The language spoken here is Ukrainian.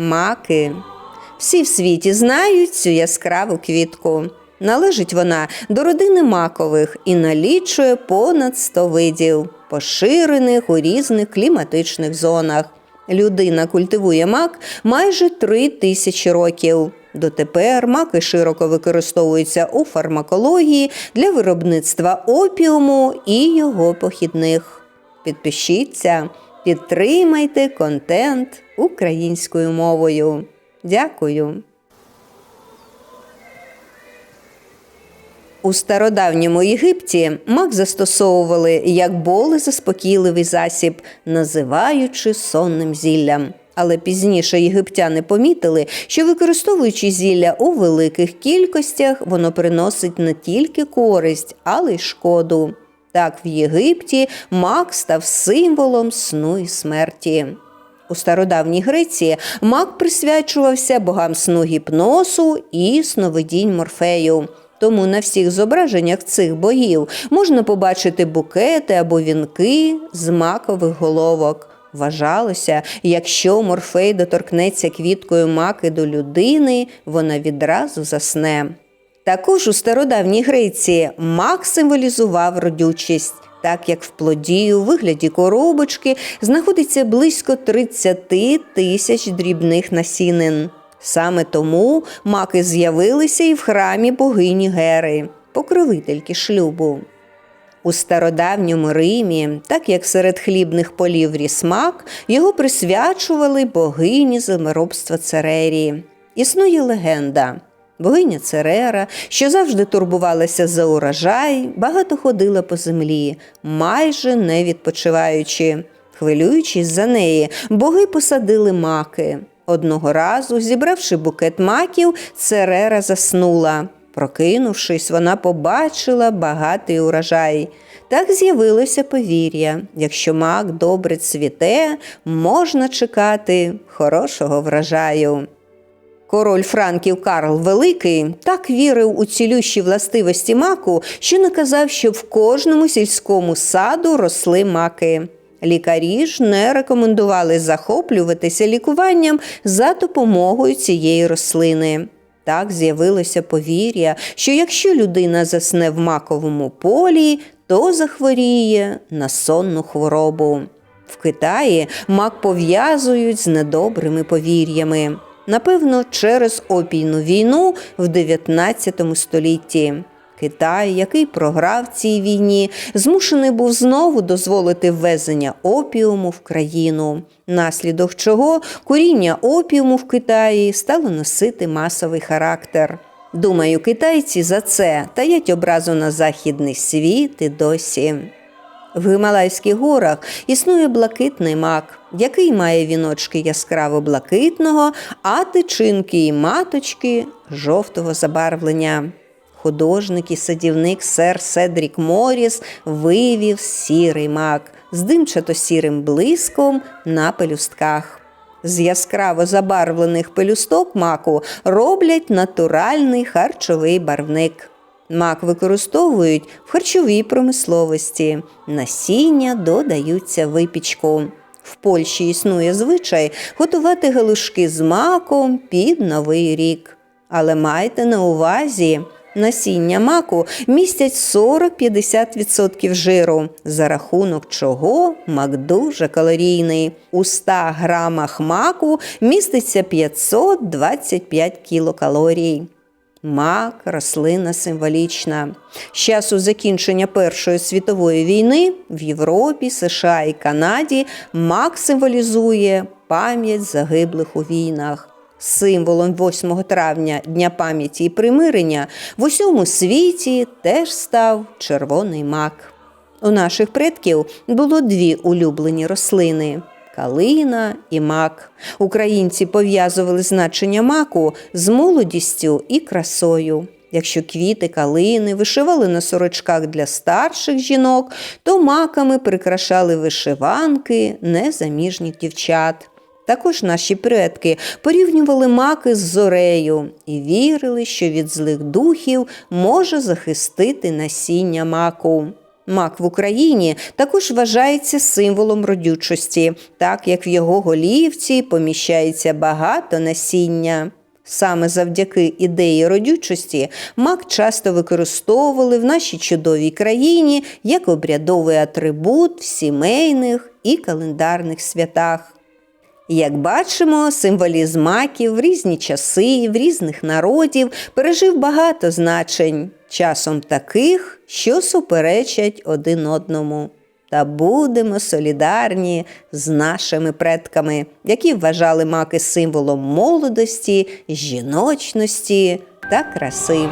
Маки. Всі в світі знають цю яскраву квітку. Належить вона до родини макових і налічує понад 100 видів, поширених у різних кліматичних зонах. Людина культивує мак майже три тисячі років. Дотепер маки широко використовуються у фармакології для виробництва опіуму і його похідних. Підпишіться, підтримайте контент українською мовою. Дякую. У стародавньому Єгипті мак застосовували як болезаспокійливий засіб, називаючи сонним зіллям. Але пізніше єгиптяни помітили, що використовуючи зілля у великих кількостях, воно приносить не тільки користь, але й шкоду. Так в Єгипті мак став символом сну і смерті. У стародавній Греції мак присвячувався богам сну гіпносу і сновидінь Морфею. Тому на всіх зображеннях цих богів можна побачити букети або вінки з макових головок. Вважалося, якщо Морфей доторкнеться квіткою маки до людини, вона відразу засне. Також у стародавній Греції мак символізував родючість, так як в плоді у вигляді коробочки знаходиться близько 30 тисяч дрібних насінин. Саме тому маки з'явилися і в храмі богині Гери, покровительки шлюбу. У стародавньому Римі, так як серед хлібних полів ріс мак, його присвячували богині землеробства Церерії. Існує легенда. Богиня Церера, що завжди турбувалася за урожай, багато ходила по землі, майже не відпочиваючи. Хвилюючись за неї, боги посадили маки. Одного разу, зібравши букет маків, Церера заснула. Прокинувшись, вона побачила багатий урожай. Так з'явилося повір'я. Якщо мак добре цвіте, можна чекати хорошого врожаю. Король Франків Карл Великий так вірив у цілющі властивості маку, що наказав, щоб в кожному сільському саду росли маки. Лікарі ж не рекомендували захоплюватися лікуванням за допомогою цієї рослини. Так з'явилося повір'я, що якщо людина засне в маковому полі, то захворіє на сонну хворобу. В Китаї мак пов'язують з недобрими повір'ями. Напевно, через опійну війну в 19 столітті. Китай, який програв цій війні, змушений був знову дозволити ввезення опіуму в країну, наслідок чого куріння опіуму в Китаї стало носити масовий характер. Думаю, китайці за це таять образу на західний світ і досі. В Гималайських горах існує блакитний мак, який має віночки яскраво блакитного, а тичинки і маточки жовтого забарвлення. Художник і садівник сер Седрік Моріс вивів сірий мак з димчато-сірим блиском на пелюстках. З яскраво забарвлених пелюсток маку роблять натуральний харчовий барвник. Мак використовують в харчовій промисловості, насіння додаються випічку. В Польщі існує звичай готувати галушки з маком під новий рік. Але майте на увазі, насіння маку містять 40-50% жиру, за рахунок чого мак дуже калорійний. У 100 грамах маку міститься 525 кілокалорій. Мак рослина символічна. З часу закінчення Першої світової війни в Європі, США і Канаді мак символізує пам'ять загиблих у війнах. Символом 8 травня Дня пам'яті і примирення в усьому світі теж став червоний мак. У наших предків було дві улюблені рослини калина і мак. Українці пов'язували значення маку з молодістю і красою. Якщо квіти калини вишивали на сорочках для старших жінок, то маками прикрашали вишиванки незаміжніх дівчат. Також наші предки порівнювали маки з зорею і вірили, що від злих духів може захистити насіння маку. Мак в Україні також вважається символом родючості, так як в його голівці поміщається багато насіння. Саме завдяки ідеї родючості мак часто використовували в нашій чудовій країні як обрядовий атрибут в сімейних і календарних святах. Як бачимо, символізм маків в різні часи, в різних народів пережив багато значень, часом таких, що суперечать один одному. Та будемо солідарні з нашими предками, які вважали маки символом молодості, жіночності та краси.